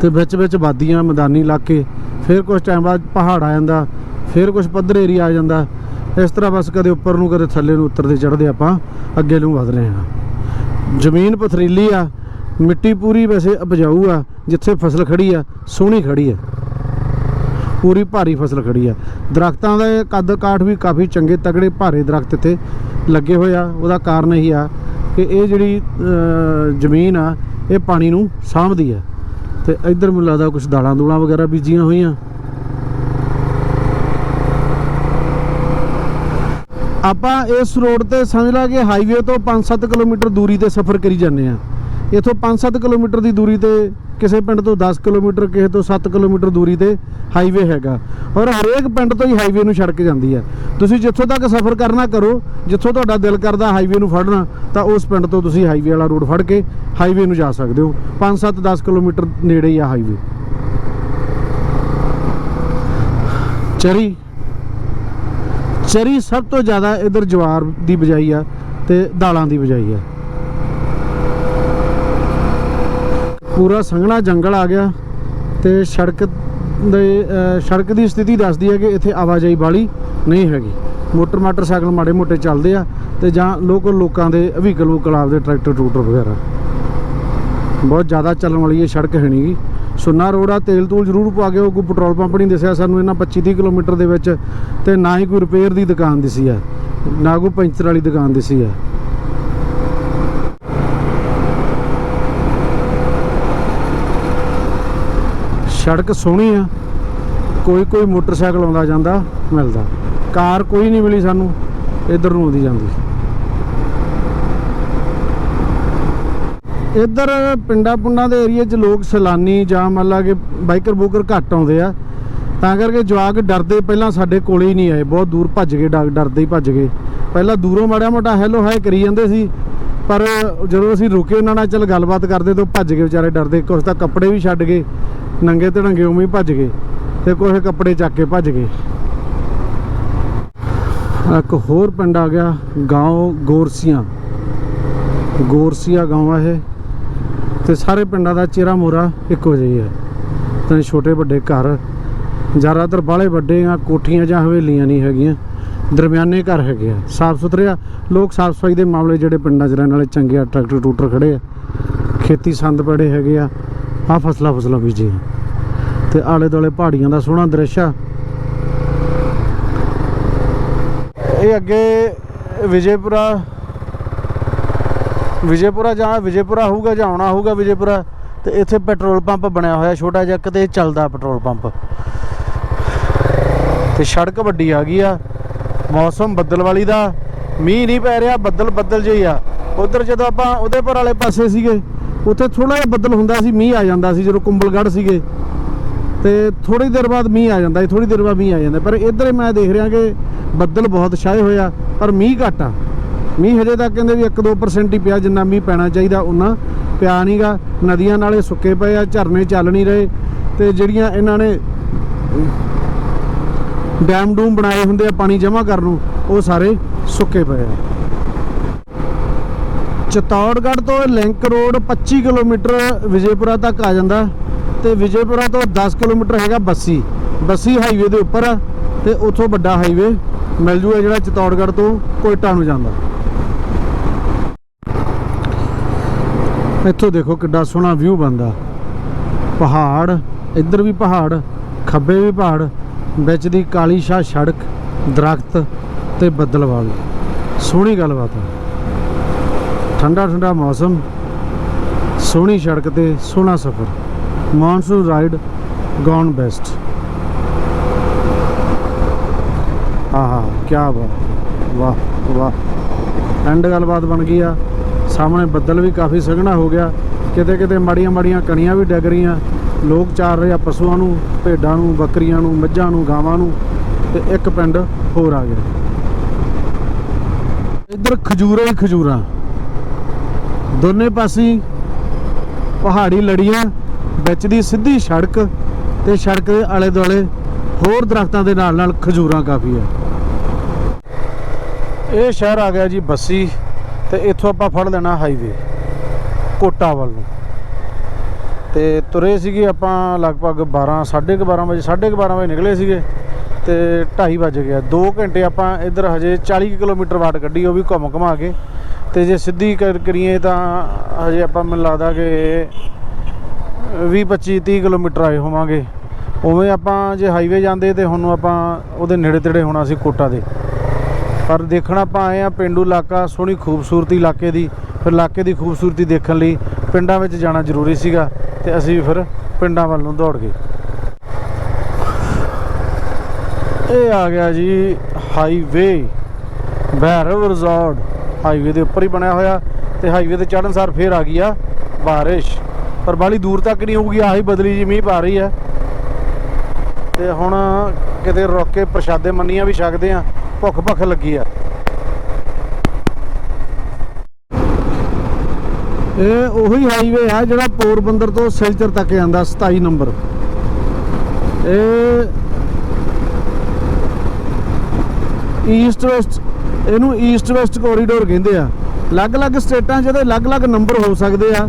ਤੇ ਵਿੱਚ ਵਿੱਚ ਵਾਦੀਆਂ, ਮੈਦਾਨੀ ਇਲਾਕੇ, ਫਿਰ ਕੁਝ ਟਾਈਮ ਬਾਅਦ ਪਹਾੜ ਆ ਜਾਂਦਾ, ਫਿਰ ਕੁਝ ਪੱਧਰ ਏਰੀਆ ਆ ਜਾਂਦਾ। ਇਸ ਤਰ੍ਹਾਂ ਬਸ ਕਦੇ ਉੱਪਰ ਨੂੰ, ਕਦੇ ਥੱਲੇ ਨੂੰ ਉਤਰਦੇ ਚੜਦੇ ਆਪਾਂ, ਅੱਗੇ ਨੂੰ ਵਧ ਰਹੇ ਹਾਂ। ਜ਼ਮੀਨ ਪਥਰੀਲੀ ਆ, ਮਿੱਟੀ ਪੂਰੀ ਵੈਸੇ ਉਪਜਾਊ ਆ, ਜਿੱਥੇ ਫਸਲ ਖੜੀ ਆ, ਸੋਹਣੀ ਖੜੀ ਆ। ਪੂਰੀ ਭਾਰੀ ਫਸਲ ਖੜੀ ਆ। ਦਰਖਤਾਂ ਦਾ ਕੱਦ ਕਾਠ ਵੀ ਕਾਫੀ ਚੰਗੇ ਤਗੜੇ ਭਾਰੇ ਦਰਖਤ ਇੱਥੇ ਲੱਗੇ ਹੋਏ ਆ। ਉਹਦਾ ਕਾਰਨ ਇਹੀ ਆ ਕਿ ਇਹ ਜਿਹੜੀ ਜ਼ਮੀਨ ਆ, ਇਹ ਪਾਣੀ ਨੂੰ ਸਾਂਭਦੀ ਆ। ਤੇ ਇੱਧਰ ਮੈਨੂੰ ਲੱਗਦਾ ਕੁਝ ਦਾਲਾਂ ਦੂਲਾਂ ਵਗੈਰਾ ਬੀਜੀਆਂ ਹੋਈਆਂ। ਆਪਾਂ ਇਸ ਰੋਡ ਤੇ ਸਮਝ ਲਾ ਕਿ ਹਾਈਵੇ ਤੋਂ 5-7 ਕਿਲੋਮੀਟਰ ਦੂਰੀ ਤੇ ਸਫ਼ਰ ਕਰੀ ਜਾਂਦੇ ਆ। ਇਥੋਂ 5-7 ਕਿਲੋਮੀਟਰ ਦੀ ਦੂਰੀ ਤੇ ਕਿਸੇ ਪਿੰਡ ਤੋਂ 10 ਕਿਲੋਮੀਟਰ, ਕਿਸੇ ਤੋਂ 7 ਕਿਲੋਮੀਟਰ ਦੂਰੀ ਤੇ ਹਾਈਵੇ ਹੈਗਾ। ਔਰ ਹਰੇਕ ਪਿੰਡ ਤੋਂ ਹੀ ਹਾਈਵੇ ਨੂੰ ਸੜਕ ਜਾਂਦੀ ਹੈ। ਤੁਸੀਂ ਜਿੱਥੋਂ ਤੱਕ ਸਫ਼ਰ ਕਰਨਾ ਕਰੋ, ਜਿੱਥੋਂ ਤੁਹਾਡਾ ਦਿਲ ਕਰਦਾ ਹਾਈਵੇ ਨੂੰ ਫੜਨਾ, ਤਾਂ ਉਸ ਪਿੰਡ ਤੋਂ ਤੁਸੀਂ ਹਾਈਵੇ ਵਾਲਾ ਰੋਡ ਫੜ ਕੇ ਹਾਈਵੇ ਨੂੰ ਜਾ ਸਕਦੇ ਹੋ। 5-7 10 ਕਿਲੋਮੀਟਰ ਨੇੜੇ ਹੀ ਆ ਹਾਈਵੇ ਚਰੀ ਚਰੀ ਸਭ ਤੋਂ ਜ਼ਿਆਦਾ ਇਧਰ ਜਵਾਰ ਦੀ ਬਜਾਈ ਆ ਤੇ ਦਾਲਾਂ ਦੀ ਬਜਾਈ ਆ। ਪੂਰਾ ਸੰਘਣਾ ਜੰਗਲ ਆ ਗਿਆ ਤੇ ਸੜਕ ਦੇ ਸੜਕ ਦੀ ਸਥਿਤੀ ਦੱਸਦੀ ਹੈ ਕਿ ਇੱਥੇ ਆਵਾਜਾਈ ਵਾਲੀ ਨਹੀਂ ਹੈਗੀ। ਮੋਟਰ ਮੋਟਰਸਾਈਕਲ ਮਾੜੇ ਮੋਟੇ ਚੱਲਦੇ ਆ ਤੇ ਜਾਂ ਲੋਕਲ ਲੋਕਾਂ ਦੇ ਵਹੀਕਲ ਵੂਕਲ ਆਪਦੇ ਟਰੈਕਟਰ, ਟਰੂਟਰ ਵਗੈਰਾ। ਬਹੁਤ ਜ਼ਿਆਦਾ ਚੱਲਣ ਵਾਲੀ ਇਹ ਸੜਕ ਹੈ ਨਹੀਂਗੀ ਸੁੰਨਾ ਰੋਡ ਆ, ਤੇਲ ਤੂਲ ਜ਼ਰੂਰ ਪਾ ਕੇ ਉਹ ਕੋਈ ਪੈਟਰੋਲ ਪੰਪ ਨਹੀਂ ਦਿਸਿਆ ਸਾਨੂੰ, ਇਹਨਾਂ 25 30 ਕਿਲੋਮੀਟਰ ਦੇ ਵਿੱਚ ਤੇ ਨਾ ਹੀ ਕੋਈ ਰਿਪੇਅਰ ਦੀ ਦੁਕਾਨ ਦਿਸੀ ਆ, ਨਾ ਕੋਈ ਪੈਂਚਰ ਵਾਲੀ ਦੁਕਾਨ ਦਿਸੀ ਆ। ਸੜਕ ਸੋਹਣੀ ਆ, ਕੋਈ ਕੋਈ ਮੋਟਰਸਾਈਕਲ ਆਉਂਦਾ ਜਾਂਦਾ, ਮਿਲਦਾ। ਕਾਰ ਕੋਈ ਨਹੀਂ ਮਿਲੀ ਸਾਨੂੰ, ਇਧਰ ਨੂੰ ਆਉਂਦੀ ਜਾਂਦੀ। ਇੱਧਰ ਪਿੰਡਾਂ ਪੁੰਡਾਂ ਦੇ ਏਰੀਆ 'ਚ ਲੋਕ ਸੈਲਾਨੀ ਜਾਂ ਮੰਨ ਲਾ ਕਿ ਬਾਈਕਰ ਬੂਕਰ ਘੱਟ ਆਉਂਦੇ ਆ, ਤਾਂ ਕਰਕੇ ਜਵਾਕ ਡਰਦੇ ਪਹਿਲਾਂ ਸਾਡੇ ਕੋਲੇ ਹੀ ਨਹੀਂ ਆਏ, ਬਹੁਤ ਦੂਰ ਭੱਜ ਗਏ, ਡਰ- ਡਰਦੇ ਹੀ ਭੱਜ ਗਏ। ਪਹਿਲਾਂ ਦੂਰੋਂ ਮਾੜਾ ਮੋਟਾ ਹੈਲੋ ਹਾਏ ਕਰੀ ਜਾਂਦੇ ਸੀ, ਪਰ ਜਦੋਂ ਅਸੀਂ ਰੁਕੇ ਉਹਨਾਂ ਨਾਲ ਚੱਲ ਗੱਲਬਾਤ ਕਰਦੇ ਤਾਂ ਉਹ ਭੱਜ ਗਏ ਵਿਚਾਰੇ ਡਰਦੇ, ਕੁਛ ਤਾਂ ਕੱਪੜੇ ਵੀ ਛੱਡ ਗਏ। ਨੰਗੇ ਧੜੰਗੇ ਉਵੇਂ ਹੀ ਭੱਜ ਗਏ ਤੇ ਕੁਛ ਕੱਪੜੇ ਚੱਕ ਕੇ ਭੱਜ ਗਏ ਇੱਕ ਹੋਰ ਪਿੰਡ ਆ ਗਿਆ گاؤں ਗੋਰਸੀਆਂ ਗੋਰਸੀਆ گاؤں ਆ ਇਹ ਤੇ ਸਾਰੇ ਪਿੰਡਾਂ ਦਾ ਚਿਹਰਾ ਮੋਰਾ ਇੱਕੋ ਜਿਹਾ ਹੀ ਹੈ ਤਾਂ ਛੋਟੇ ਵੱਡੇ ਘਰ ਜ਼ਿਆਦਾਤਰ ਬਾਹਲੇ ਵੱਡੇ ਆ ਕੋਠੀਆਂ ਜਾਂ ਹਵੇਲੀਆਂ ਨਹੀਂ ਹੈਗੀਆਂ ਦਰਮਿਆਨੇ ਘਰ ਹੈਗੇ ਆ ਸਾਫ ਸੁਥਰੇ ਆ ਲੋਕ ਸਾਫ ਸਫਾਈ ਦੇ ਮਾਮਲੇ ਜਿਹੜੇ ਪਿੰਡਾਂ 'ਚ ਰਹਿਣ ਵਾਲੇ ਚੰਗੇ ਆ ਟਰੈਕਟਰ ਟੂਟਰ ਖੜੇ ਆ ਖੇਤੀ ਸੰਦ ਪੜੇ ਹੈਗੇ ਆ ਆ ਫਸਲਾਂ ਫਸਲਾਂ ਬੀਜੀ ਤੇ ਆਲੇ ਦੁਆਲੇ ਪਹਾੜੀਆਂ ਦਾ ਸੋਹਣਾ ਦ੍ਰਿਸ਼ ਆ। ਇਹ ਅੱਗੇ ਵਿਜੇਪੁਰਾ ਵਿਜੇਪੁਰਾ ਜਾਂ ਵਿਜੇਪੁਰਾ ਹੋਊਗਾ ਜਾਂ ਆਉਣਾ ਹੋਊਗਾ ਵਿਜੇਪੁਰਾ, ਤੇ ਇੱਥੇ ਪੈਟਰੋਲ ਪੰਪ ਬਣਿਆ ਹੋਇਆ ਛੋਟਾ ਜਿਹਾ ਕਿਤੇ ਚੱਲਦਾ ਪੈਟਰੋਲ ਪੰਪ। ਤੇ ਸੜਕ ਵੱਡੀ ਆ ਗਈ ਆ। ਮੌਸਮ ਬੱਦਲ ਵਾਲੀ ਦਾ। ਮੀਂਹ ਨਹੀਂ ਪੈ ਰਿਹਾ ਬੱਦਲ ਬੱਦਲ ਜਿਹੀ ਆ। ਉਧਰ ਜਦੋਂ ਆਪਾਂ ਉਦੇਪੁਰ ਵਾਲੇ ਪਾਸੇ ਸੀਗੇ ਉੱਥੇ ਥੋੜਾ ਜਿਹਾ ਬੱਦਲ ਹੁੰਦਾ ਸੀ, ਮੀਂਹ ਆ ਜਾਂਦਾ ਸੀ, ਜਦੋਂ ਕੁੰਬਲਗੜ੍ਹ ਸੀਗੇ। ਤੇ ਥੋੜੀ ਦੇਰ ਬਾਅਦ ਮੀਂਹ ਆ ਜਾਂਦਾ ਸੀ ਥੋੜੀ ਦੇਰ ਬਾਅਦ ਮੀਂਹ ਆ ਜਾਂਦਾ ਪਰ ਇੱਧਰ ਮੈਂ ਦੇਖ ਰਿਹਾ ਕਿ ਬੱਦਲ ਬਹੁਤ ਛਾਏ ਹੋਇਆ ਪਰ ਮੀਂਹ ਘੱਟ ਆ। ਮੀਂਹ ਹਜੇ ਤੱਕ ਕਹਿੰਦੇ ਵੀ 1-2% ਹੀ ਪਿਆ, ਜਿੰਨਾ ਮੀਂਹ ਪੈਣਾ ਚਾਹੀਦਾ ਉਨਾ ਪਿਆ ਨਹੀਂਗਾ ਨਦੀਆਂ ਨਾਲੇ ਸੁੱਕੇ ਪਏ ਆ, ਝਰਨੇ ਚੱਲ ਨਹੀਂ ਰਹੇ। ਤੇ ਜਿਹੜੀਆਂ ਇਹਨਾਂ ਨੇ ਡੈਮ ਡੂਮ ਬਣਾਏ ਹੁੰਦੇ ਆ, ਪਾਣੀ ਜਮ੍ਹਾਂ ਕਰਨ ਨੂੰ, ਉਹ ਸਾਰੇ ਸੁੱਕੇ ਪਏ ਆ। ਚਤੌੜਗੜ੍ਹ ਤੋਂ ਲਿੰਕ ਰੋਡ 25 ਕਿਲੋਮੀਟਰ ਵਿਜੇਪੁਰਾ ਤੱਕ ਆ ਜਾਂਦਾ ਤੇ ਵਿਜੇਪੁਰਾ ਤੋਂ 10 ਕਿਲੋਮੀਟਰ ਹੈਗਾ ਬੱਸੀ। ਬੱਸੀ ਹਾਈਵੇ ਦੇ ਉੱਪਰ ਆ ਤੇ ਉੱਥੋਂ ਵੱਡਾ ਹਾਈਵੇ ਮਿਲ ਜੂਗਾ ਜਿਹੜਾ ਚਤੌੜਗੜ੍ਹ ਤੋਂ ਕੋਇਟਾ ਨੂੰ ਜਾਂਦਾ। ਇੱਥੋਂ ਦੇਖੋ ਕਿੱਡਾ ਸੋਹਣਾ ਵਿਊ ਬੰਦਾ ਪਹਾੜ, ਇੱਧਰ ਵੀ ਪਹਾੜ, ਖੱਬੇ ਵੀ ਪਹਾੜ, ਵਿੱਚ ਦੀ ਕਾਲੀ ਸ਼ਾਹ ਸੜਕ, ਦਰਖਤ ਤੇ ਬੱਦਲ ਵਾਲੀ ਸੋਹਣੀ ਗੱਲਬਾਤ ਹੈ ਠੰਡਾ ਠੰਡਾ ਮੌਸਮ, ਸੋਹਣੀ ਸੜਕ ਤੇ ਸੋਹਣਾ ਸਫ਼ਰ। ਮੌਨਸੂਨ ਰਾਈਡ ਗੌਨ ਬੈਸਟ ਆਹਾ ਕੀ ਬਾਤ। ਵਾਹ ਵਾਹ। ਐਂਡ ਗੱਲਬਾਤ ਬਣ ਗਈ ਆ। ਸਾਹਮਣੇ ਬੱਦਲ ਵੀ ਕਾਫੀ ਸੰਘਣਾ ਹੋ ਗਿਆ। ਕਿਤੇ ਕਿਤੇ ਮਾੜੀਆਂ ਮਾੜੀਆਂ ਕਣੀਆਂ ਵੀ ਡਿੱਗ ਰਹੀਆਂ। ਲੋਕ ਚਾਰ ਰਹੇ ਆ ਪਸ਼ੂਆਂ ਨੂੰ, ਭੇਡਾਂ ਨੂੰ, ਬੱਕਰੀਆਂ ਨੂੰ, ਮੱਝਾਂ ਨੂੰ, ਗਾਵਾਂ ਨੂੰ ਤੇ ਇੱਕ ਪਿੰਡ ਹੋਰ ਆ ਗਿਆ। ਇੱਧਰ ਖਜੂਰਾਂ ਹੀ ਖਜੂਰਾਂ। ਦੋਨੇ ਪਾਸੇ ਪਹਾੜੀ ਲੜੀਆਂ ਵਿੱਚ ਦੀ ਸਿੱਧੀ ਸੜਕ ਤੇ ਸੜਕ ਦੇ ਆਲੇ ਦੁਆਲੇ ਹੋਰ ਦਰਖਤਾਂ ਦੇ ਨਾਲ ਨਾਲ ਖਜੂਰਾਂ ਕਾਫੀ ਆ। ਇਹ ਸ਼ਹਿਰ ਆ ਗਿਆ ਜੀ ਬੱਸੀ ਤੇ ਇੱਥੋਂ ਆਪਾਂ ਫੜ ਲੈਣਾ ਹਾਈਵੇ ਕੋਟਾ ਵੱਲ ਨੂੰ। ਤੇ ਤੁਰੇ ਸੀਗੇ ਆਪਾਂ ਲਗਭਗ 12 12:30 ਵਜੇ 12:30 ਵਜੇ ਨਿਕਲੇ ਸੀਗੇ ਤੇ 2:30 ਵਜ ਗਿਆ 2 ਘੰਟੇ ਆਪਾਂ ਇੱਧਰ ਹਜੇ 40 ਕਿਲੋਮੀਟਰ ਵਾਟ ਕੱਢੀ, ਉਹ ਵੀ ਘੁੰਮ ਘੁਮਾ ਕੇ। ਤੇ ਜੇ ਸਿੱਧੀ ਕਰ- ਕਰੀਏ ਤਾਂ ਹਜੇ ਆਪਾਂ ਮੈਨੂੰ ਲੱਗਦਾ ਕਿ 20 25 30 ਕਿਲੋਮੀਟਰ ਆਏ ਹੋਵਾਂਗੇ। ਉਵੇਂ ਆਪਾਂ ਜੇ ਹਾਈਵੇ ਜਾਂਦੇ ਤੇ ਹੁਣ ਆਪਾਂ ਉਹਦੇ ਨੇੜੇ ਤੇੜੇ ਹੋਣਾ ਸੀ ਕੋਟਾ ਦੇ। ਪਰ ਦੇਖਣਾ ਆਪਾਂ ਆਏ ਆ ਪਿੰਡੂ ਇਲਾਕਾ, ਸੋਹਣੀ ਖੂਬਸੂਰਤੀ ਇਲਾਕੇ ਦੀ, ਫਿਰ ਇਲਾਕੇ ਦੀ ਖੂਬਸੂਰਤੀ ਦੇਖਣ ਲਈ ਪਿੰਡਾਂ ਵਿੱਚ ਜਾਣਾ ਜ਼ਰੂਰੀ ਸੀਗਾ ਤੇ ਅਸੀਂ ਫਿਰ ਪਿੰਡਾਂ ਵੱਲ ਨੂੰ ਦੌੜ ਗਏ। ਇਹ ਆ ਗਿਆ ਜੀ ਹਾਈਵੇ ਭੈਰਵ ਰਿਜ਼ੋਰਟ ਹਾਈਵੇ ਦੇ ਉੱਪਰ ਹੀ ਬਣਿਆ ਹੋਇਆ ਤੇ ਹਾਈਵੇ ਤੇ ਚੜਨ ਸਾਰ ਫੇਰ ਆ ਗਈ ਆ ਬਾਰਿਸ਼। ਪਰ ਬਾਲੀ ਦੂਰ ਤੱਕ ਨਹੀਂ ਹੋਊਗੀ, ਆਹੀ ਬਦਲੀ ਜੀ ਮੀਂਹ ਪਾ ਰਹੀ ਆ। ਤੇ ਹੁਣ ਕਿਤੇ ਰੁਕ ਕੇ ਪ੍ਰਸ਼ਾਦੇ ਮੰਨੀਆਂ ਵੀ ਛਕਦੇ ਆ, ਭੁੱਖ ਭੱਖ ਲੱਗੀ ਆ। ਇਹ ਉਹੀ ਹਾਈਵੇ ਆ ਜਿਹੜਾ ਪੋਰਬੰਦਰ ਤੋਂ ਸਿਲਚਰ ਤੱਕ ਜਾਂਦਾ 27 ਨੰਬਰ। ਇਹ ਈਸਟ ਵੈਸਟ ਇਹਨੂੰ ਈਸਟ ਵੈਸਟ ਕੋਰੀਡੋਰ ਕਹਿੰਦੇ ਆ। ਅਲੱਗ-ਅਲੱਗ ਸਟੇਟਾਂ 'ਚ ਇਹਦੇ ਅਲੱਗ-ਅਲੱਗ ਨੰਬਰ ਹੋ ਸਕਦੇ ਆ।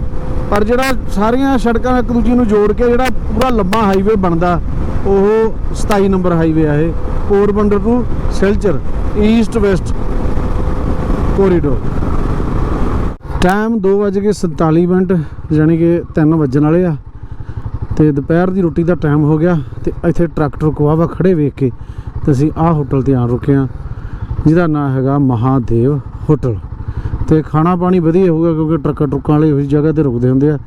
ਪਰ ਜਿਹੜਾ ਸਾਰੀਆਂ ਸੜਕਾਂ ਇੱਕ ਦੂਜੀ ਨੂੰ ਜੋੜ ਕੇ ਜਿਹੜਾ ਪੂਰਾ ਲੰਬਾ ਹਾਈਵੇ ਬਣਦਾ, ਉਹ 27 ਨੰਬਰ ਹਾਈਵੇ ਆ ਇਹ। Porbandar to Silchar east west corridor time 2:47 minute ਯਾਨੀ ਕਿ 3 ਵੱਜਣ ਵਾਲੇ ਆ। ਤੇ ਦੁਪਹਿਰ ਦੀ ਰੋਟੀ ਦਾ ਟਾਈਮ ਹੋ ਗਿਆ ਤੇ ਇੱਥੇ ਟਰੈਕਟਰ ਕੋਆਵਾ ਖੜੇ ਵੇਖ ਕੇ ਤੇ ਅਸੀਂ ਆਹ ਹੋਟਲ ਤੇ ਆਣ ਰੁਕੇ ਆ। ਜਿਹਦਾ ਨਾਮ ਹੈਗਾ ਮਹਾਦੇਵ ਹੋਟਲ। ਤੇ ਖਾਣਾ ਪਾਣੀ ਵਧੀਆ ਹੋਊਗਾ ਕਿਉਂਕਿ ਟਰੱਕਾਂ ਟਰੁੱਕਾਂ ਵਾਲੇ ਉਸ ਜਗ੍ਹਾ ਤੇ ਰੁਕਦੇ ਹੁੰਦੇ ਆ,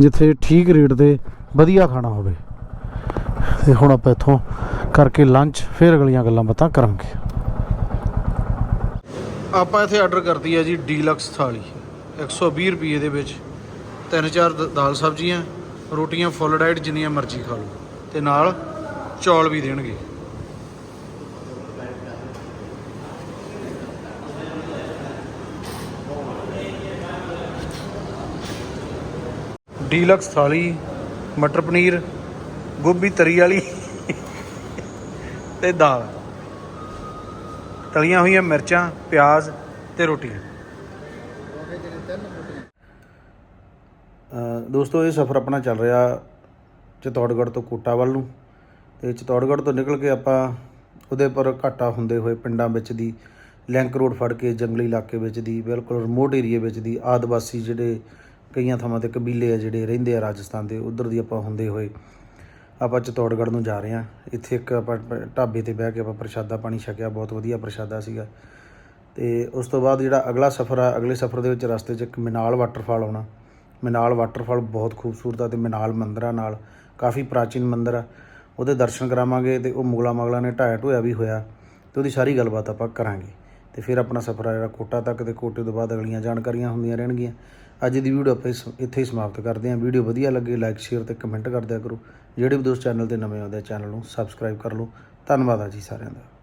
ਜਿੱਥੇ ਠੀਕ ਰੇਟ ਤੇ ਵਧੀਆ ਖਾਣਾ ਹੋਵੇ। ਤੇ ਹੁਣ ਆਪਾਂ ਇੱਥੋਂ ਕਰਕੇ ਲੰਚ ਫਿਰ ਅਗਲੀਆਂ ਗੱਲਾਂ ਬਾਤਾਂ ਕਰਾਂਗੇ। ਆਪਾਂ ਇੱਥੇ ਆਰਡਰ ਕਰਤੀ ਹੈ ਜੀ ਡੀਲਕਸ ਥਾਲੀ। 120 ਰੁਪਏ ਦੇ ਵਿੱਚ। ਤਿੰਨ ਚਾਰ ਦਾਲ ਸਬਜ਼ੀਆਂ, ਰੋਟੀਆਂ ਫੁੱਲ ਡਾਈਟ ਜਿੰਨੀਆਂ ਮਰਜ਼ੀ ਖਾ ਲਓ। ਤੇ ਨਾਲ ਚੌਲ ਵੀ ਦੇਣਗੇ। ਡੀਲਕਸ ਥਾਲੀ, ਮਟਰ ਪਨੀਰ, ਗੋਭੀ ਤਰੀ ਵਾਲੀ ਤੇ ਦਾਲ। ਤਲੀਆਂ ਹੋਈਆਂ ਮਿਰਚਾਂ, ਪਿਆਜ਼ ਤੇ ਰੋਟੀਆਂ। ਦੋਸਤੋ, ਇਹ ਸਫ਼ਰ ਆਪਣਾ ਚੱਲ ਰਿਹਾ ਚਤੌੜਗੜ੍ਹ ਤੋਂ ਕੋਟਾ ਵੱਲ ਨੂੰ ਤੇ ਚਤੌੜਗੜ੍ਹ ਤੋਂ ਨਿਕਲ ਕੇ ਆਪਾਂ ਉਹਦੇ ਪਰ ਘਾਟਾ ਹੁੰਦੇ ਹੋਏ ਪਿੰਡਾਂ ਵਿੱਚ ਦੀ ਲਿੰਕ ਰੋਡ ਫੜ ਕੇ ਜੰਗਲੀ ਇਲਾਕੇ ਵਿੱਚ ਦੀ, ਬਿਲਕੁਲ ਰਿਮੋਟ ਏਰੀਆ ਵਿੱਚ ਦੀ ਆਦਿਵਾਸੀ ਜਿਹੜੇ ਕਈਆਂ ਥਾਵਾਂ ਤੇ ਕਬੀਲੇ ਆ ਜਿਹੜੇ ਰਹਿੰਦੇ ਆ ਰਾਜਸਥਾਨ ਦੇ, ਉਧਰ ਦੀ ਆਪਾਂ ਹੁੰਦੇ ਹੋਏ ਆਪਾਂ ਚਤੌੜਗੜ੍ਹ ਨੂੰ ਜਾ ਰਹੇ ਹਾਂ। ਇੱਥੇ ਇੱਕ ਆਪਾਂ ਢਾਬੇ ਤੇ ਬਹਿ ਕੇ ਆਪਾਂ ਪ੍ਰਸ਼ਾਦਾ ਪਾਣੀ ਛਕਿਆ, ਬਹੁਤ ਵਧੀਆ ਪ੍ਰਸ਼ਾਦਾ ਸੀਗਾ। ਤੇ ਉਸ ਤੋਂ ਬਾਅਦ ਜਿਹੜਾ ਅਗਲਾ ਸਫ਼ਰ ਆ, ਅਗਲੇ ਸਫ਼ਰ ਦੇ ਵਿੱਚ ਰਸਤੇ 'ਚ ਇੱਕ ਮਿਨਾਲ ਵਾਟਰਫਾਲ ਆਉਣਾ। ਮਿਨਾਲ ਵਾਟਰਫਾਲ ਬਹੁਤ ਖੂਬਸੂਰਤ ਆ ਤੇ ਮਿਨਾਲ ਮੰਦਰਾਂ ਨਾਲ, ਕਾਫੀ ਪ੍ਰਾਚੀਨ ਮੰਦਰ ਆ। ਉਹਦੇ ਦਰਸ਼ਨ ਕਰਾਵਾਂਗੇ ਤੇ ਉਹ ਮੁਗਲਾ ਮਗਲਾ ਨੇ ਢਾਇਆ ਢੋਇਆ ਵੀ ਹੋਇਆ ਤੇ ਉਹਦੀ ਸਾਰੀ ਗੱਲਬਾਤ ਆਪਾਂ ਕਰਾਂਗੇ। ਤੇ ਫਿਰ ਆਪਣਾ ਸਫ਼ਰ ਆ ਜਿਹੜਾ ਕੋਟਾ ਤੱਕ ਤੇ ਕੋਟੇ ਤੋਂ ਬਾਅਦ ਅਗਲੀਆਂ ਜਾਣਕਾਰੀਆਂ ਹੁੰਦੀਆਂ ਰਹਿਣਗੀਆਂ। ਅੱਜ ਦੀ ਵੀਡੀਓ ਆਪਾਂ ਇਸ- ਇੱਥੇ ਹੀ ਸਮਾਪਤ ਕਰਦੇ ਹਾਂ। ਵੀਡੀਓ ਵਧੀਆ ਲੱਗੇ ਲਾਈਕ ਸ਼ੇਅਰ ਤੇ ਕਮੈਂਟ ਕਰ ਦਿਆ ਕਰੋ। ਜਿਹੜੇ ਵੀ ਦੋਸਤ ਚੈਨਲ ਤੇ ਨਵੇਂ ਆਉਂਦੇ ਆ, ਚੈਨਲ ਨੂੰ ਸਬਸਕ੍ਰਾਈਬ ਕਰ ਲਓ। ਧੰਨਵਾਦ ਆ ਜੀ ਸਾਰਿਆਂ ਦਾ।